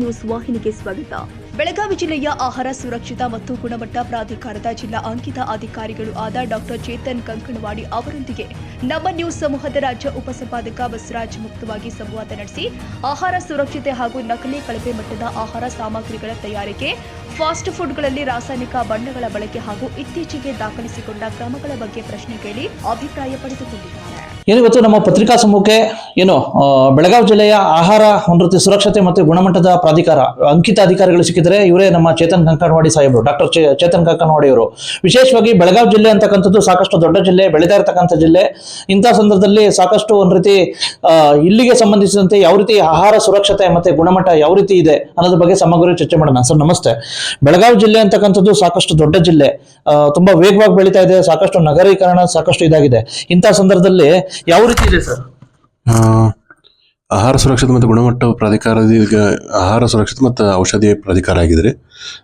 News ವಾಹಿನಿಗೆ ಸ್ವಾಗತ. ಬೆಳಗಾವಿ ಜಿಲ್ಲೆಯ ಆಹಾರ ಸುರಕ್ಷಿತ ಮತ್ತು ಗುಣಮಟ್ಟ ಪ್ರಾಧಿಕಾರದ ಜಿಲ್ಲಾ ಅಂಕಿತ ಅಧಿಕಾರಿಗಳು ಆದ ಡಾಕ್ಟರ್ ಚೇತನ್ ಕಂಕಣವಾಡಿ ಅವರೊಂದಿಗೆ ನಮ್ಮ ನ್ಯೂಸ್ ಸಮೂಹದ ರಾಜ್ಯ ಉಪಸಂಪಾದಕ ಬಸವರಾಜ್ ಮುಕ್ತವಾಗಿ ಸಂವಾದ ನಡೆಸಿ, ಆಹಾರ ಸುರಕ್ಷತೆ ಹಾಗೂ ನಕಲಿ ಕಳಪೆ ಮಟ್ಟದ ಆಹಾರ ಸಾಮಗ್ರಿಗಳ ತಯಾರಿಕೆ, ಫಾಸ್ಟ್ ಫುಡ್ಗಳಲ್ಲಿ ರಾಸಾಯನಿಕ ಬಣ್ಣಗಳ ಬಳಕೆ ಹಾಗೂ ಇತ್ತೀಚೆಗೆ ದಾಖಲಿಸಿಕೊಂಡ ಕ್ರಮಗಳ ಬಗ್ಗೆ ಪ್ರಶ್ನೆ ಕೇಳಿ ಅಭಿಪ್ರಾಯ ಪಡೆದುಕೊಂಡಿದ್ದಾರೆ ಏನು ಇವತ್ತು ನಮ್ಮ ಪತ್ರಿಕಾ ಸಮೂಹಕ್ಕೆ ಏನು ಬೆಳಗಾವಿ ಜಿಲ್ಲೆಯ ಆಹಾರ ಒಂದು ಸುರಕ್ಷತೆ ಮತ್ತು ಗುಣಮಟ್ಟದ ಪ್ರಾಧಿಕಾರ, ಅಂಕಿತ ಅಧಿಕಾರಿಗಳು ಸಿಕ್ಕಿದರೆ ಇವರೇ ನಮ್ಮ ಚೇತನ್ ಕಂಕಣವಾಡಿ ಸಾಹೇಬರು, ಡಾಕ್ಟರ್ ಚೇತನ್ ಕಂಕಣವಾಡಿ ಅವರು. ವಿಶೇಷವಾಗಿ ಬೆಳಗಾವಿ ಜಿಲ್ಲೆ ಅಂತಕ್ಕಂಥದ್ದು ಸಾಕಷ್ಟು ದೊಡ್ಡ ಜಿಲ್ಲೆ ಬೆಳೀತಾ ಇರತಕ್ಕಂಥ ಜಿಲ್ಲೆ. ಇಂಥ ಸಂದರ್ಭದಲ್ಲಿ ಸಾಕಷ್ಟು ಒಂದು ರೀತಿ ಇಲ್ಲಿಗೆ ಸಂಬಂಧಿಸಿದಂತೆ ಯಾವ ರೀತಿ ಆಹಾರ ಸುರಕ್ಷತೆ ಮತ್ತೆ ಗುಣಮಟ್ಟ ಯಾವ ರೀತಿ ಇದೆ ಅನ್ನೋದ್ರ ಬಗ್ಗೆ ಸಮಗ್ರ ಚರ್ಚೆ ಮಾಡೋಣ. ಸರ್, ನಮಸ್ತೆ. ಬೆಳಗಾವಿ ಜಿಲ್ಲೆ ಅಂತಕ್ಕಂಥದ್ದು ಸಾಕಷ್ಟು ದೊಡ್ಡ ಜಿಲ್ಲೆ. ತುಂಬಾ ವೇಗವಾಗಿ ಬೆಳೀತಾ ಇದೆ, ಸಾಕಷ್ಟು ನಗರೀಕರಣ ಸಾಕಷ್ಟು ಇದಾಗಿದೆ. ಇಂಥ ಸಂದರ್ಭದಲ್ಲಿ ಯಾವ ರೀತಿ ಇದೆ ಸರ್? ಆಹಾರ ಸುರಕ್ಷತೆ ಮತ್ತು ಗುಣಮಟ್ಟ ಪ್ರಾಧಿಕಾರದ ಆಹಾರ ಸುರಕ್ಷತೆ ಮತ್ತು ಔಷಧಿ ಪ್ರಾಧಿಕಾರ ಆಗಿದ್ರಿ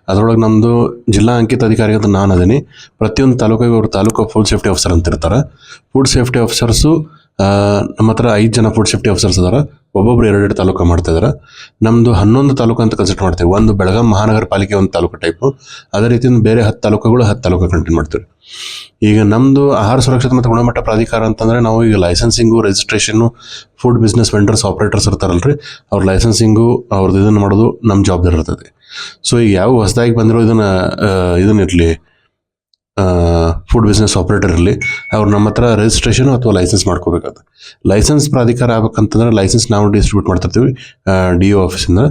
ಅದರೊಳಗೆ ನಮ್ಮದು ಜಿಲ್ಲಾ ಅಂಕಿತ ಅಧಿಕಾರಿ ಅಂತ ನಾನು ಅದೀನಿ ಪ್ರತಿಯೊಂದು ತಾಲೂಕಿಗೆ ಅವರು ತಾಲೂಕು ಫುಡ್ ಸೇಫ್ಟಿ ಆಫೀಸರ್ ಅಂತ ಇರ್ತಾರೆ ಫುಡ್ ಸೇಫ್ಟಿ ಆಫೀಸರ್ಸು ನಮ್ಮ ಹತ್ರ ಐದು ಜನ ಫುಡ್ ಸೇಫ್ಟಿ ಆಫೀಸರ್ಸ್ ಅದಾರ ಒಬ್ಬೊಬ್ರು ಎರಡೆರಡು ತಾಲೂಕು ಮಾಡ್ತಾ ಇದಾರೆ. ನಮ್ಮದು ಹನ್ನೊಂದು ತಾಲೂಕು ಅಂತ ಕನ್ಸಿಡರ್ ಮಾಡ್ತೀವಿ. ಒಂದು ಬೆಳಗಾಂ ಮಹಾನಗರ ಪಾಲಿಕೆ ಒಂದು ತಾಲೂಕು ಟೈಪು ಅದೇ ರೀತಿ ಬೇರೆ ಹತ್ತು ತಾಲೂಕುಗಳು ಹತ್ತು ತಾಲೂಕು ಕಂಟಿನ್ಯೂ ಮಾಡ್ತೀವಿ. ಈಗ ನಮ್ಮದು ಆಹಾರ ಸುರಕ್ಷತೆ ಮತ್ತು ಗುಣಮಟ್ಟ ಪ್ರಾಧಿಕಾರ ಅಂತಂದ್ರೆ ನಾವು ಈಗ licensing registration food business vendors operators ಇರ್ತಾರಲ್ರಿ. ಅವ್ರ ಲೈಸೆನ್ಸಿಂಗು ಅವ್ರದ್ದು ಇದನ್ನು ಮಾಡೋದು ನಮ್ಮ ಜವಾಬ್ದಾರಿ ಇರ್ತದೆ. ಸೊ ಈಗ ಯಾವ ಹೊಸದಾಗಿ ಬಂದಿರೋ ಇದನ್ನ ಇದನ್ನ ಇರಲಿ ಫುಡ್ ಬಿಸ್ನೆಸ್ ಆಪ್ರೇಟರ್ ಇರಲಿ, ಅವ್ರು ನಮ್ಮ ಹತ್ರ ರಿಜಿಸ್ಟ್ರೇಷನ್ ಅಥವಾ ಲೈಸೆನ್ಸ್ ಮಾಡ್ಕೋಬೇಕಾಗುತ್ತೆ. ಲೈಸೆನ್ಸ್ ಪ್ರಾಧಿಕಾರ ಆಗಬೇಕಂತಂದ್ರೆ ಲೈಸೆನ್ಸ್ ನಾವು ಡಿಸ್ಟ್ರಿಬ್ಯೂಟ್ ಮಾಡ್ತಿರ್ತೀವಿ ಡಿ ಒ ಆಫೀಸಿಂದ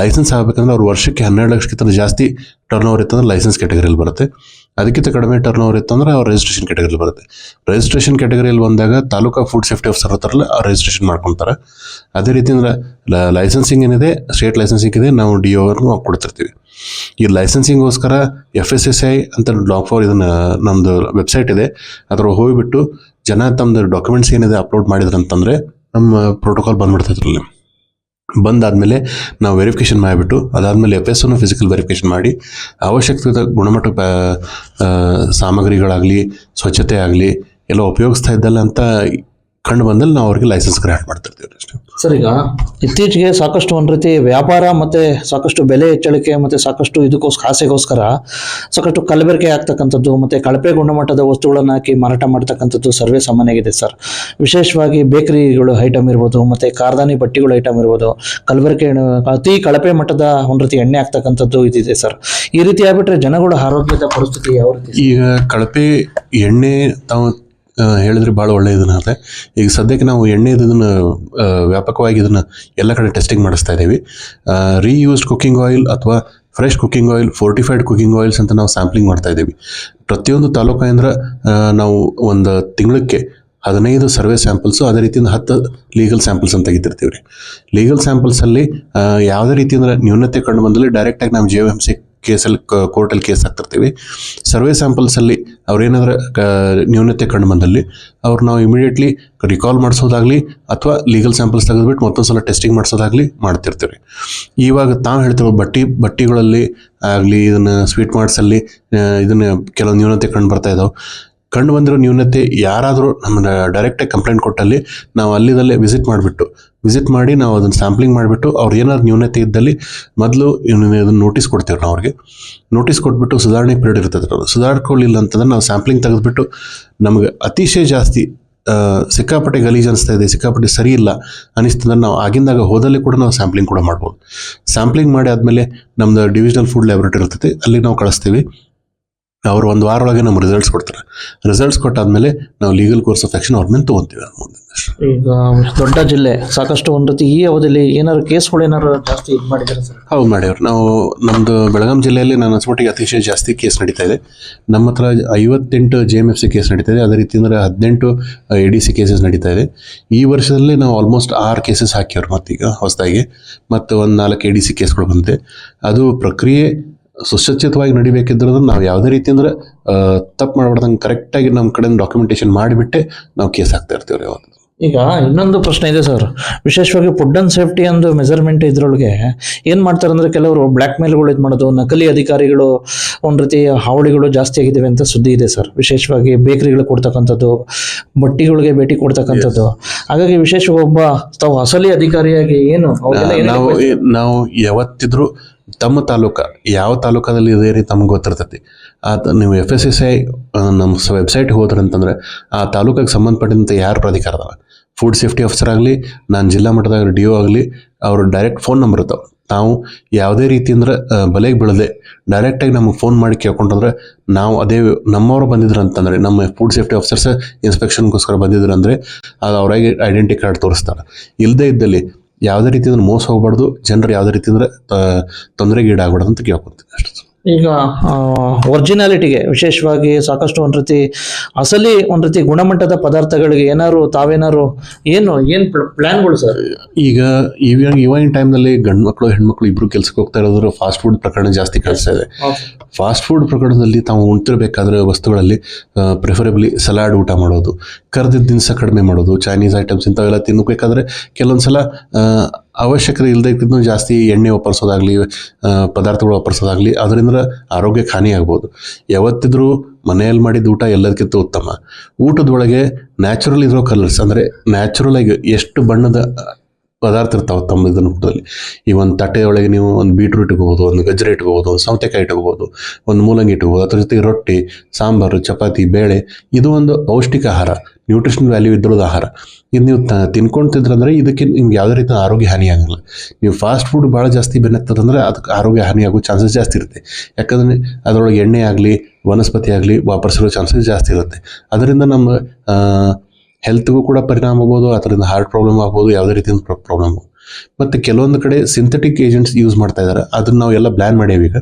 ಲೈಸೆನ್ಸ್ ಆಗಬೇಕಂದ್ರೆ ಅವ್ರು ವರ್ಷಕ್ಕೆ ಹನ್ನೆರಡು ಲಕ್ಷಕ್ಕಿಂತ ಜಾಸ್ತಿ ಟರ್ನ್ ಓವರ್ ಇತ್ತಂದ್ರೆ ಲೈಸೆನ್ಸ್ ಕ್ಯಾಟಗರಿಯಲ್ಲಿ ಬರುತ್ತೆ. ಅದಕ್ಕಿಂತ ಕಡಿಮೆ ಟರ್ನ್ ಓವರ್ ಇತ್ತಂದ್ರೆ ಅವ್ರು ರಿಜಿಸ್ಟ್ರೇಷನ್ ಕ್ಯಾಟಗರಿಯಲ್ಲಿ ಬರುತ್ತೆ. ರಿಜಿಸ್ಟ್ರೇಷನ್ ಕ್ಯಾಟಗರಿಯಲ್ಲಿ ಬಂದಾಗ ತಾಲೂಕಾ ಫುಡ್ ಸೇಫ್ಟಿ ಆಫೀಸರ್ ಇರ್ತಾರಲ್ಲ ಅವ್ರು ರಿಜಿಸ್ಟ್ರೇಷನ್ ಮಾಡ್ಕೊತಾರೆ. ಅದೇ ರೀತಿ ಅಂದ್ರೆ ಲೈಸೆನ್ಸಿಂಗ್ ಏನಿದೆ ಸ್ಟೇಟ್ ಲೈಸೆನ್ಸಿಂಗ್ ಇದೆ, ನಾವು ಡಿ ಅವ್ರನ್ನು ಕೊಡ್ತಿರ್ತೀವಿ. ಈ ಲೈಸೆನ್ಸಿಂಗೋಸ್ಕರ ಎಫ್ ಎಸ್ ಎಸ್ ಐ ಅಂತ ಲಾಕ್ ಫಾರ್ ಇದನ್ನ ನಮ್ಮದು ವೆಬ್ಸೈಟ್ ಇದೆ. ಅದರ ಹೋಗಿಬಿಟ್ಟು ಜನ ತಮ್ಮದು ಡಾಕ್ಯುಮೆಂಟ್ಸ್ ಏನಿದೆ ಅಪ್ಲೋಡ್ ಮಾಡಿದ್ರಂತಂದ್ರೆ ನಮ್ಮ ಪ್ರೋಟೋಕಾಲ್ ಬಂದ್ಬಿಡ್ತೈತ್ರಲ್ಲಿ ಬಂದಾದ್ಮೇಲೆ ನಾವು ವೆರಿಫಿಕೇಶನ್ ಮಾಡಿಬಿಟ್ಟು, ಅದಾದಮೇಲೆ ಎಫ್ ಎಸ್ ಫಿಸಿಕಲ್ ವೆರಿಫಿಕೇಶನ್ ಮಾಡಿ ಅವಶ್ಯಕತೆ ಗುಣಮಟ್ಟ ಸಾಮಗ್ರಿಗಳಾಗಲಿ, ಸ್ವಚ್ಛತೆ ಆಗಲಿ, ಎಲ್ಲ ಉಪಯೋಗಿಸ್ತಾ ಇದ್ದಲ್ಲ ಅಂತ ಕಂಡು ಬಂದಲ್ಲಿ ನಾವು ಅವ್ರಿಗೆ ಲೈಸೆನ್ಸ್ ಗ್ರ್ಯಾಂಟ್ ಮಾಡ್ತಿರ್ತೀವಿ ಅಷ್ಟೇ. ಸರ್, ಈಗ ಇತ್ತೀಚೆಗೆ ಸಾಕಷ್ಟು ಒಂದು ರೀತಿ ವ್ಯಾಪಾರ ಮತ್ತೆ ಸಾಕಷ್ಟು ಬೆಲೆ ಹೆಚ್ಚಳಿಕೆ ಮತ್ತೆ ಸಾಕಷ್ಟು ಇದಕ್ಕೋಸ್ಕರ ಆಸೆಗೋಸ್ಕರ ಸಾಕಷ್ಟು ಕಲಬೆರಕೆ ಆಗ್ತಕ್ಕಂಥದ್ದು ಮತ್ತೆ ಕಳಪೆ ಗುಣಮಟ್ಟದ ವಸ್ತುಗಳನ್ನು ಹಾಕಿ ಮಾರಾಟ ಮಾಡ್ತಕ್ಕಂಥದ್ದು ಸರ್ವೇ ಸಾಮಾನ್ಯಗಿದೆ ಸರ್. ವಿಶೇಷವಾಗಿ ಬೇಕರಿಗಳು ಐಟಮ್ ಇರ್ಬೋದು ಮತ್ತೆ ಕಾರ್ದಾನಿ ಬಟ್ಟಿಗಳು ಐಟಮ್ ಇರ್ಬೋದು, ಕಲಬೆರಕೆ ಅತಿ ಕಳಪೆ ಮಟ್ಟದ ಒಂದು ರೀತಿ ಎಣ್ಣೆ ಆಗ್ತಕ್ಕಂಥದ್ದು ಇದಿದೆ ಸರ್. ಈ ರೀತಿ ಆಗಿಬಿಟ್ರೆ ಜನಗಳ ಆರೋಗ್ಯದ ಪರಿಸ್ಥಿತಿ ಯಾವ ರೀತಿ ಈಗ ಕಳಪೆ ಎಣ್ಣೆ ತಾವು ಹೇಳಿದ್ರೆ ಭಾಳ ಒಳ್ಳೆಯ ಇದನ್ನ ಅದೇ ಈಗ ಸದ್ಯಕ್ಕೆ ನಾವು ಎಣ್ಣೆ ಇದನ್ನ ವ್ಯಾಪಕವಾಗಿ ಇದನ್ನು ಎಲ್ಲ ಕಡೆ ಟೆಸ್ಟಿಂಗ್ ಮಾಡಿಸ್ತಾ ಇದ್ದೀವಿ. ರೀಯೂಸ್ಡ್ ಕುಕ್ಕಿಂಗ್ ಆಯಿಲ್ ಅಥವಾ fresh cooking oil fortified cooking oils ಅಂತ ನಾವು ಸ್ಯಾಂಪ್ಲಿಂಗ್ ಮಾಡ್ತಾ ಇದ್ದೀವಿ. ಪ್ರತಿಯೊಂದು ತಾಲೂಕಿಂದ ನಾವು ಒಂದು ತಿಂಗಳಕ್ಕೆ ಹದಿನೈದು ಸರ್ವೆ ಸ್ಯಾಂಪಲ್ಸು ಅದೇ ರೀತಿಯಿಂದ ಹತ್ತು ಲೀಗಲ್ ಸ್ಯಾಂಪಲ್ಸ್ ಅಂತ ತೆಗಿತಿರ್ತೀವಿ ರೀ ಲೀಗಲ್ ಸ್ಯಾಂಪಲ್ಸಲ್ಲಿ ಯಾವುದೇ ರೀತಿಯಿಂದ ನ್ಯೂನತೆ ಕಂಡು ಬಂದಲ್ಲಿ ಡೈರೆಕ್ಟಾಗಿ ನಾವು ಜೆ ಎಂ ಸಿ ಕೇಸಲ್ಲಿ ಕೋರ್ಟಲ್ಲಿ ಕೇಸ್ ಹಾಕ್ತಿರ್ತೀವಿ. ಸರ್ವೆ ಸ್ಯಾಂಪಲ್ಸಲ್ಲಿ ಅವ್ರೇನಾದ್ರೂ, ಕ, ನ್ಯೂನತೆ ಕಂಡು ಬಂದಲ್ಲಿ ಅವ್ರು ನಾವು ಇಮಿಡಿಯೇಟ್ಲಿ ರಿಕಾಲ್ ಮಾಡಿಸೋದಾಗಲಿ ಅಥವಾ ಲೀಗಲ್ ಸ್ಯಾಂಪಲ್ಸ್ ತೆಗೆದುಬಿಟ್ಟು ಮತ್ತೊಂದು ಸಲ ಟೆಸ್ಟಿಂಗ್ ಮಾಡಿಸೋದಾಗಲಿ ಮಾಡ್ತಿರ್ತೀವಿ. ಇವಾಗ ತಾವು ಹೇಳ್ತೀವಿ ಬಟ್ಟಿ, ಬಟ್ಟಿಗಳಲ್ಲಿ ಆಗಲಿ, ಇದನ್ನು ಸ್ವೀಟ್ ಮಾರ್ಟ್ಸಲ್ಲಿ ಇದನ್ನು ಕೆಲವು ನ್ಯೂನತೆ ಕಂಡು ಬರ್ತಾ ಇದಾವೆ. ಕಂಡು ಬಂದಿರೋ ನ್ಯೂನತೆ ಯಾರಾದರೂ ನಮ್ಮನ್ನು ಡೈರೆಕ್ಟಾಗಿ ಕಂಪ್ಲೇಂಟ್ ಕೊಟ್ಟಲ್ಲಿ ನಾವು ಅಲ್ಲಿದಲ್ಲೇ ವಿಸಿಟ್ ಮಾಡಿಬಿಟ್ಟು ವಿಸಿಟ್ ಮಾಡಿ ನಾವು ಅದನ್ನು ಸ್ಯಾಂಪ್ಲಿಂಗ್ ಮಾಡಿಬಿಟ್ಟು ಅವ್ರು ಏನಾದ್ರು ನ್ಯೂನತೆ ಇದ್ದಲ್ಲಿ ಮೊದಲು ಇದನ್ನು ನೋಟಿಸ್ ಕೊಡ್ತೀವಿ ನಾವು ಅವ್ರಿಗೆ. ನೋಟಿಸ್ ಕೊಟ್ಬಿಟ್ಟು ಸುಧಾರಣೆ ಪೀರಿಯಡ್ ಇರ್ತದೆ ನಾವು ಸುಧಾರ್ಕೊಳ್ಳಿಲ್ಲ ಅಂತಂದ್ರೆ ನಾವು ಸ್ಯಾಂಪ್ಲಿಂಗ್ ತೆಗೆದುಬಿಟ್ಟು ನಮಗೆ ಅತಿಶಯ ಜಾಸ್ತಿ ಸಿಕ್ಕಾಪಟ್ಟೆ ಗಲೀಜು ಅನಿಸ್ತಾ ಇದೆ, ಸಿಕ್ಕಾಪಟ್ಟೆ ಸರಿ ಇಲ್ಲ ಅನಿಸ್ತಂದ್ರೆ ನಾವು ಆಗಿಂದಾಗ ಹೋದಲ್ಲಿ ಕೂಡ ನಾವು ಸ್ಯಾಂಪ್ಲಿಂಗ್ ಕೂಡ ಮಾಡ್ಬೋದು. ಸ್ಯಾಂಪ್ಲಿಂಗ್ ಮಾಡಿ ಆದಮೇಲೆ ನಮ್ಮದು ಡಿವಿಷನಲ್ ಫುಡ್ ಲ್ಯಾಬೊರೇಟರಿ ಇರ್ತೈತಿ, ಅಲ್ಲಿ ನಾವು ಕಳಿಸ್ತೀವಿ. ಅವ್ರು ಒಂದು ವಾರ ಒಳಗೆ ನಮ್ಗೆ ರಿಸಲ್ಟ್ಸ್ ಕೊಡ್ತಾರೆ. ರಿಸಲ್ಟ್ಸ್ ಕೊಟ್ಟಾದ್ಮೇಲೆ ನಾವು ಲೀಗಲ್ ಕೋರ್ಸ್ ಆಫ್ ಆಕ್ಷನ್ ಅವ್ರ ಮೇಲೆ ತೊಗೊತೀವಿ ಈಗ ದೊಡ್ಡ ಜಿಲ್ಲೆ ಸಾಕಷ್ಟು ಒಂದು ರೀತಿ ಈ ಅವಧಿಯಲ್ಲಿ ಏನಾದ್ರು ಕೇಸ್ಗಳು ಏನಾದ್ರು ಜಾಸ್ತಿ ಇದು ಮಾಡಿದ್ದಾರೆ ಸರ್ ಹೌದು ಮಾಡ್ಯವ್ರು. ನಾವು ನಮ್ಮದು ಬೆಳಗಾಂ ಜಿಲ್ಲೆಯಲ್ಲಿ ನಾನು ಅನ್ಸ್ಬಿಟ್ಟಿಗೆ ಅತಿಶಯ ಜಾಸ್ತಿ ಕೇಸ್ ನಡೀತಾ ಇದೆ. ನಮ್ಮ ಹತ್ರ ಐವತ್ತೆಂಟು J M F C case ನಡೀತಾ ಇದೆ. ಅದೇ ರೀತಿ ಅಂದರೆ ಹದಿನೆಂಟು ಎ ಡಿ ಸಿ ಕೇಸಸ್ ನಡೀತಾ ಇದೆ. ಈ ವರ್ಷದಲ್ಲಿ ನಾವು ಆಲ್ಮೋಸ್ಟ್ ಆರು ಕೇಸಸ್ ಹಾಕಿವ್ರು ಮತ್ತೀಗ ಹೊಸದಾಗಿ. ಮತ್ತು ಒಂದು ನಾಲ್ಕು ಎ ಡಿ ಸಿ ಕೇಸ್ಗಳು ಬಂದಿದೆ. ಅದು ಪ್ರಕ್ರಿಯೆ ಸುಸಜ್ಜಿತವಾಗಿ ನಡಿಬೇಕಿದ್ರೆ ನಾವು ಯಾವುದೇ ರೀತಿ ಅಂದ್ರೆ ತಪ್ಪು ಮಾಡಬಾರ್ದಂಗೆ ಕರೆಕ್ಟಾಗಿ ನಮ್ಮ ಕಡೆಯಿಂದ ಡಾಕ್ಯುಮೆಂಟೇಶನ್ ಮಾಡಿಬಿಟ್ಟೆ ನಾವು ಕೇಸ್ ಹಾಕ್ತಾ ಇರ್ತೀವಿ ರೀ ಅವತ್ತು ಈಗ ಇನ್ನೊಂದು ಪ್ರಶ್ನೆ ಇದೆ ಸರ್. ವಿಶೇಷವಾಗಿ ಫುಡ್ ಅಂಡ್ ಸೇಫ್ಟಿ ಒಂದು ಮೆಜರ್ಮೆಂಟ್ ಇದ್ರೊಳಗೆ ಏನು ಮಾಡ್ತಾರೆ ಅಂದರೆ ಕೆಲವರು ಬ್ಲ್ಯಾಕ್ ಮೇಲ್ಗಳು ಇದು ಮಾಡೋದು ನಕಲಿ ಅಧಿಕಾರಿಗಳು ಒಂದು ರೀತಿ ಹಾವಳಿಗಳು ಜಾಸ್ತಿ ಆಗಿದ್ದಾವೆ ಅಂತ ಸುದ್ದಿ ಇದೆ ಸರ್. ವಿಶೇಷವಾಗಿ ಬೇಕರಿಗಳು ಕೊಡ್ತಕ್ಕಂಥದ್ದು ಬಟ್ಟಿಗಳಿಗೆ ಭೇಟಿ ಕೊಡ್ತಕ್ಕಂಥದ್ದು ಹಾಗಾಗಿ ವಿಶೇಷವಾಗಿ ಒಬ್ಬ ತಾವು ಅಸಲಿ ಅಧಿಕಾರಿಯಾಗಿ ಏನು ನಾವು ನಾವು ಯಾವತ್ತಿದ್ರು ತಮ್ಮ ತಾಲೂಕ ಯಾವ ತಾಲೂಕದಲ್ಲಿ ರೀ ತಮ್ಗೆ ಗೊತ್ತಿರ್ತೈತಿ. ಆ ನೀವು ಎಫ್ ಎಸ್ ಎಸ್ ಐ ನಮ್ಮ ವೆಬ್ಸೈಟ್ ಹೋದ್ರೆ ಅಂತಂದ್ರೆ ಆ ತಾಲೂಕಿಗೆ ಸಂಬಂಧಪಟ್ಟಂತ ಯಾರು ಪ್ರಾಧಿಕಾರ ಅದಾವ ಫುಡ್ ಸೇಫ್ಟಿ ಆಫೀಸರ್ ಆಗಲಿ ನಾನು ಜಿಲ್ಲಾ ಮಟ್ಟದಾಗ ಡಿ ಒ ಆಗಲಿ ಅವ್ರ ಡೈರೆಕ್ಟ್ ಫೋನ್ ನಂಬರ್ ಇರ್ತಾವೆ. ನಾವು ಯಾವುದೇ ರೀತಿ ಅಂದ್ರೆ ಬಲೆಗೆ ಬೀಳದೆ ಡೈರೆಕ್ಟಾಗಿ ನಮಗೆ ಫೋನ್ ಮಾಡಿ ಕೇಳ್ಕೊಂಡ್ರೆ ನಾವು ಅದೇ ನಮ್ಮವರು ಬಂದಿದ್ರು ಅಂತಂದ್ರೆ, ನಮ್ಮ ಫುಡ್ ಸೇಫ್ಟಿ ಆಫೀಸರ್ಸ್ ಇನ್ಸ್ಪೆಕ್ಷನ್ಗೋಸ್ಕರ ಬಂದಿದ್ರು ಅಂದರೆ, ಅದು ಅವರಾಗಿ ಐಡೆಂಟಿ ಕಾರ್ಡ್ ತೋರಿಸ್ತಾರೆ. ಇಲ್ಲದೇ ಇದ್ದಲ್ಲಿ ಯಾವುದೇ ರೀತಿ ಅಂದ್ರೆ ಮೋಸ ಹೋಗಬಾರ್ದು, ಜನರು ಯಾವುದೇ ರೀತಿ ಅಂದ್ರೆ ತೊಂದರೆಗೆ ಈಡಾಗ್ಬಾರ್ದು ಅಂತ ಕೇಳ್ಕೊತೀನಿ ಅಷ್ಟೇ ಈಗ ಒರಿಜಿನಾಲಿಟಿಗೆ ವಿಶೇಷವಾಗಿ ಸಾಕಷ್ಟು ಒಂದು ರೀತಿ ಅಸಲಿ ಒಂದು ರೀತಿ ಗುಣಮಟ್ಟದ ಪದಾರ್ಥಗಳಿಗೆ ಏನಾದ್ರು ತಾವೇನಾದ್ರು ಏನು ಏನು ಪ್ಲಾನ್ಗಳು ಸರ್? ಈಗ ಇವಾಗ ಇವಾಗಿನ ಟೈಮ್ನಲ್ಲಿ ಗಂಡು ಮಕ್ಕಳು ಹೆಣ್ಮಕ್ಳು ಇಬ್ರು ಕೆಲ್ಸಕ್ಕೆ ಹೋಗ್ತಾ ಇರೋದ್ರ ಫಾಸ್ಟ್ ಫುಡ್ ಪ್ರಕರಣ ಜಾಸ್ತಿ ಕಾಣಿಸ್ತಾ ಇದೆ. ಫಾಸ್ಟ್ ಫುಡ್ ಪ್ರಕರಣದಲ್ಲಿ ತಾವು ಉಣ್ತಿರ್ಬೇಕಾದ್ರೆ ವಸ್ತುಗಳಲ್ಲಿ ಪ್ರಿಫರೇಬ್ಲಿ ಸಲಾಡ್ ಊಟ ಮಾಡೋದು ಕರೆದಿದ್ದ ದಿನಸ ಕಡಿಮೆ ಮಾಡೋದು ಚೈನೀಸ್ ಐಟಮ್ಸ್ ಇಂಥವೆಲ್ಲ ತಿನ್ನಬೇಕಾದ್ರೆ ಕೆಲವೊಂದು ಸಲ ಆ, ಅವಶ್ಯಕತೆ ಇಲ್ಲದೆ ಜಾಸ್ತಿ ಎಣ್ಣೆ ಒಪ್ಪರಿಸೋದಾಗಲಿ ಪದಾರ್ಥಗಳು ಒಪ್ಪರಿಸೋದಾಗಲಿ, ಅದರಿಂದ ಆರೋಗ್ಯಕ್ಕೆ ಹಾನಿ ಆಗ್ಬೋದು. ಯಾವತ್ತಿದ್ರೂ ಮನೆಯಲ್ಲಿ ಮಾಡಿದ ಊಟ ಎಲ್ಲದಕ್ಕಿಂತ ಉತ್ತಮ. ಊಟದೊಳಗೆ ನ್ಯಾಚುರಲ್ ಇರೋ ಕಲರ್ಸ್ ಅಂದರೆ ನ್ಯಾಚುರಲ್ ಆಗಿ ಎಷ್ಟು ಬಣ್ಣದ ಪದಾರ್ಥ ಇರ್ತಾವೆ ತಮ್ಮ ಇದನ್ನ ಊಟದಲ್ಲಿ ಈ ಒಂದು ತಟ್ಟೆಯೊಳಗೆ ನೀವು ಒಂದು ಬೀಟ್ರೂಟ್ ಇಟ್ಕೋಬೋದು, ಒಂದು ಗಜ್ಜರಿ ಇಟ್ಕೋಬೋದು, ಒಂದು ಸೌತೆಕಾಯಿ ಇಟ್ಕೋಬೋದು, ಒಂದು ಮೂಲಂಗಿ ಇಟ್ಕೋಬೋದು, ಅದ್ರ ಜೊತೆಗೆ ರೊಟ್ಟಿ, ಸಾಂಬಾರು, ಚಪಾತಿ, ಬೇಳೆ, ಇದು ಒಂದು ಪೌಷ್ಟಿಕ ಆಹಾರ ನ್ಯೂಟ್ರಿಷನ್ ವ್ಯಾಲ್ಯೂ ಇದ್ರದ್ದು ಆಹಾರ. ಇದು ನೀವು ತ ತಿನ್ಕೊಂತಿದ್ರಂದ್ರೆ ಇದಕ್ಕೆ ನಿಮ್ಗೆ ಯಾವುದೇ ರೀತಿ ಆರೋಗ್ಯ ಹಾನಿ ಆಗಲ್ಲ. ನೀವು ಫಾಸ್ಟ್ ಫುಡ್ ಭಾಳ ಜಾಸ್ತಿ ಬೆನ್ನತ್ತದಂದ್ರೆ ಅದಕ್ಕೆ ಆರೋಗ್ಯ ಹಾನಿ ಆಗೋ ಚಾನ್ಸಸ್ ಜಾಸ್ತಿ ಇರುತ್ತೆ. ಯಾಕಂದರೆ ಅದರೊಳಗೆ ಎಣ್ಣೆ ಆಗಲಿ, ವನಸ್ಪತಿ ಆಗಲಿ ವಾಪರಿಸಿರೋ ಚಾನ್ಸಸ್ ಜಾಸ್ತಿ ಇರುತ್ತೆ. ಅದರಿಂದ ನಮ್ಮ ಹೆಲ್ತ್ಗೂ ಕೂಡ ಪರಿಣಾಮ ಆಗ್ಬೋದು, ಅದರಿಂದ ಹಾರ್ಟ್ ಪ್ರಾಬ್ಲಮ್ ಆಗ್ಬೋದು, ಯಾವುದೇ ರೀತಿಯ ಪ್ರಾಬ್ಲಮ್ ಮತ್ತು ಕೆಲವೊಂದು ಕಡೆ ಸಿಂಥೆಟಿಕ್ ಏಜೆಂಟ್ಸ್ ಯೂಸ್ ಮಾಡ್ತಾ ಇದ್ದಾರೆ ಅದನ್ನ ನಾವು ಎಲ್ಲ ಬ್ಯಾನ್ ಮಾಡೇವಿ ಈಗ.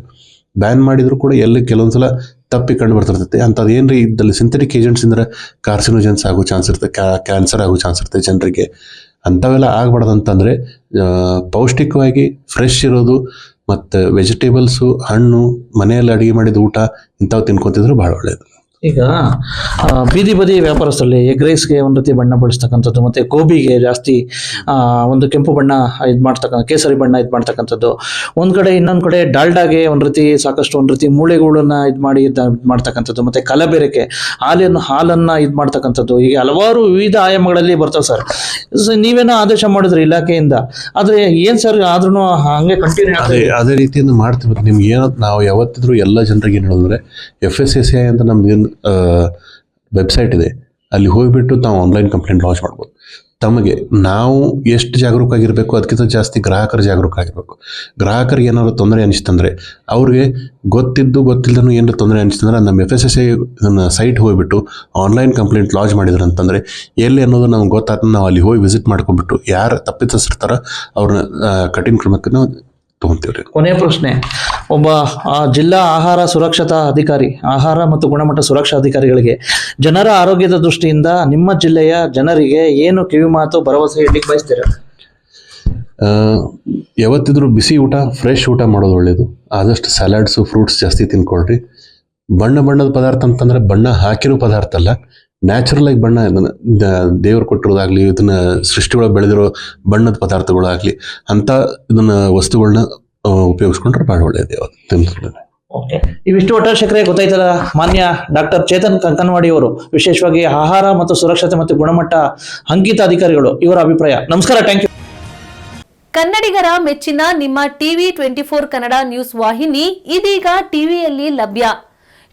ಬ್ಯಾನ್ ಮಾಡಿದರೂ ಕೂಡ ಎಲ್ಲಿ ಕೆಲವೊಂದು ಸಲ ತಪ್ಪಿ ಕಂಡು ಬರ್ತಿರ್ತೈತೆ. ಅಂಥದ್ದು ಏನ್ರಿ ಇದ್ದಲ್ಲಿ ಸಿಂಥೆಟಿಕ್ ಏಜೆಂಟ್ಸ್ ಇಂದ್ರೆ ಕಾರ್ಸಿನೋಜನ್ಸ್ ಆಗೋ ಚಾನ್ಸ್ ಇರುತ್ತೆ ಕ್ಯಾನ್ಸರ್ ಆಗೋ ಚಾನ್ಸ್ ಇರುತ್ತೆ ಜನರಿಗೆ. ಅಂಥವೆಲ್ಲ ಆಗ್ಬಾರ್ದು ಅಂತಂದರೆ ಪೌಷ್ಟಿಕವಾಗಿ ಫ್ರೆಶ್ ಇರೋದು ಮತ್ತು ವೆಜಿಟೇಬಲ್ಸು ಹಣ್ಣು, ಮನೆಯಲ್ಲಿ ಅಡುಗೆ ಮಾಡಿದ ಊಟ ಇಂಥವು ತಿನ್ಕೊತಿದ್ರು ಭಾಳ ಒಳ್ಳೆಯದು ಈಗ ಬೀದಿ ಬದಿ ವ್ಯಾಪಾರಸ್ಥರಲ್ಲಿ ಎಗ್ ರೈಸ್ಗೆ ಒಂದು ರೀತಿ ಬಣ್ಣ ಬಳಸ್ತಕ್ಕಂಥದ್ದು ಮತ್ತು ಗೋಬಿಗೆ ಜಾಸ್ತಿ ಒಂದು ಕೆಂಪು ಬಣ್ಣ ಇದು ಮಾಡ್ತಕ್ಕಂಥ ಕೇಸರಿ ಬಣ್ಣ ಇದು ಮಾಡ್ತಕ್ಕಂಥದ್ದು. ಒಂದು ಕಡೆ ಇನ್ನೊಂದು ಕಡೆ ಡಾಲ್ಡಾಗೆ ಒಂದು ರೀತಿ ಸಾಕಷ್ಟು ಒಂದು ರೀತಿ ಮೂಳೆಗಳನ್ನ ಇದು ಮಾಡಿ ಇದು ಮಾಡ್ತಕ್ಕಂಥದ್ದು. ಮತ್ತು ಕಲಬೆರಕೆ ಹಾಲನ್ನು ಹಾಲನ್ನು ಇದು ಮಾಡ್ತಕ್ಕಂಥದ್ದು. ಹೀಗೆ ಹಲವಾರು ವಿವಿಧ ಆಯಾಮಗಳಲ್ಲಿ ಬರ್ತವೆ ಸರ್. ಸೊ ನೀವೇನೋ ಆದೇಶ ಮಾಡಿದ್ರಿ ಇಲಾಖೆಯಿಂದ? ಆದರೆ ಏನು ಸರ್ ಆದ್ರೂ ಹಂಗೆ ಕಂಟಿನ್ಯೂ ಅದೇ ಅದೇ ರೀತಿಯಿಂದ ಮಾಡ್ತೀವಿ. ನಿಮ್ಗೆ ಏನೋ ನಾವು ಯಾವತ್ತಿದ್ರು ಎಲ್ಲ ಜನರಿಗೆ ಏನು ಹೇಳಿದ್ರೆ ಎಫ್ ಎಸ್ ಎಸ್ ಐ ಅಂತ ನಮ್ದು ಏನು ವೆಬ್ಸೈಟ್ ಇದೆ. ಅಲ್ಲಿ ಹೋಗಿಬಿಟ್ಟು ತಾವು ಆನ್ಲೈನ್ ಕಂಪ್ಲೇಂಟ್ ಲಾಂಚ್ ಮಾಡ್ಬೋದು. ತಮಗೆ ನಾವು ಎಷ್ಟು ಜಾಗರೂಕರಾಗಿರಬೇಕು ಅದಕ್ಕಿಂತ ಜಾಸ್ತಿ ಗ್ರಾಹಕರು ಆಗಿರಬೇಕು ಗ್ರಾಹಕರಿಗೆ ಏನಾದ್ರು ತೊಂದರೆ ಅನಿಸ್ತಂದ್ರೆ, ಅವ್ರಿಗೆ ಗೊತ್ತಿದ್ದು ಗೊತ್ತಿಲ್ಲದೂ ಏನಾದ್ರು ತೊಂದರೆ ಅನಿಸ್ತಂದ್ರೆ ನಮ್ಮ ಎಫ್ ಎಸ್ ಎಸ್ ಐ ಇದನ್ನು ಸೈಟ್ ಹೋಗಿಬಿಟ್ಟು ಆನ್ಲೈನ್ ಕಂಪ್ಲೇಂಟ್ ಲಾಂಚ್ ಮಾಡಿದ್ರು ಅಂತಂದರೆ, ಎಲ್ಲಿ ಅನ್ನೋದು ನಮ್ಗೆ ಗೊತ್ತಾದ ನಾವು ಅಲ್ಲಿ ಹೋಗಿ ವಿಸಿಟ್ ಮಾಡ್ಕೊಂಡ್ಬಿಟ್ಟು ಯಾರು ತಪ್ಪಿತಸ್ತಿರ್ತಾರೋ ಅವ್ರನ್ನ ಕಠಿಣ ಕ್ರಮಕ್ಕೆ ನಾವು ತೊಗೊತೀವಿ ರೀ ಕೊನೆಯ ಪ್ರಶ್ನೆ. ಒಬ್ಬ ಜಿಲ್ಲಾ ಆಹಾರ ಸುರಕ್ಷತಾ ಅಧಿಕಾರಿ, ಆಹಾರ ಮತ್ತು ಗುಣಮಟ್ಟ ಸುರಕ್ಷಾ ಅಧಿಕಾರಿಗಳಿಗೆ. ಜನರ ಆರೋಗ್ಯದ ದೃಷ್ಟಿಯಿಂದ ನಿಮ್ಮ ಜಿಲ್ಲೆಯ ಜನರಿಗೆ ಏನು ಕಿವಿಮಾತು ಭರವಸೆ ಇಡ್ಲಿಕ್ಕೆ ಬಯಸ್ತೀರ? ಯಾವತ್ತಿದ್ರೂ ಬಿಸಿ ಊಟ, ಫ್ರೆಶ್ ಊಟ ಮಾಡೋದು ಒಳ್ಳೆಯದು ಆದಷ್ಟು ಸಲಾಡ್ಸು, ಫ್ರೂಟ್ಸ್ ಜಾಸ್ತಿ ತಿನ್ಕೊಳ್ರಿ. ಬಣ್ಣ ಬಣ್ಣದ ಪದಾರ್ಥ ಅಂತಂದ್ರೆ ಬಣ್ಣ ಹಾಕಿರೋ ಪದಾರ್ಥ ಅಲ್ಲ. ನ್ಯಾಚುರಲ್ ಆಗಿ ಬಣ್ಣ ದೇವರು ಕೊಟ್ಟಿರೋದಾಗ್ಲಿ, ಇದನ್ನ ಸೃಷ್ಟಿಯೊಳಗೆ ಬೆಳೆದಿರೋ ಬಣ್ಣದ ಪದಾರ್ಥಗಳಾಗ್ಲಿ ಅಂತ ಇದನ್ನ ವಸ್ತುಗಳನ್ನ ಉಪಯೋಗಿಸ್ಕೊಂಡ್ರೆ ಭಾಳ ಒಳ್ಳೆಯದು ಯಾವತ್ತು ತಿನ್ಕೊಳ್ಳಿ ಓಕೆ. ಇವಿಷ್ಟು ಶಕ್ರೆ ಗೊತ್ತಾಯ್ತಲ್ಲ? ಮಾನ್ಯ ಡಾಕ್ಟರ್ ಚೇತನ್ ಕಂಕನವಾಡಿ ಅವರು ವಿಶೇಷವಾಗಿ ಆಹಾರ ಮತ್ತು ಸುರಕ್ಷತೆ ಮತ್ತು ಗುಣಮಟ್ಟ ಅಂಕಿತ ಅಧಿಕಾರಿಗಳು ಇವರ ಅಭಿಪ್ರಾಯ. ನಮಸ್ಕಾರ ಥ್ಯಾಂಕ್ ಯು ಕನ್ನಡಿಗರ ಮೆಚ್ಚಿನ ನಿಮ್ಮ TV twenty four Kannada news ವಾಹಿನಿ ಇದೀಗ ಟಿವಿಯಲ್ಲಿ ಲಭ್ಯ.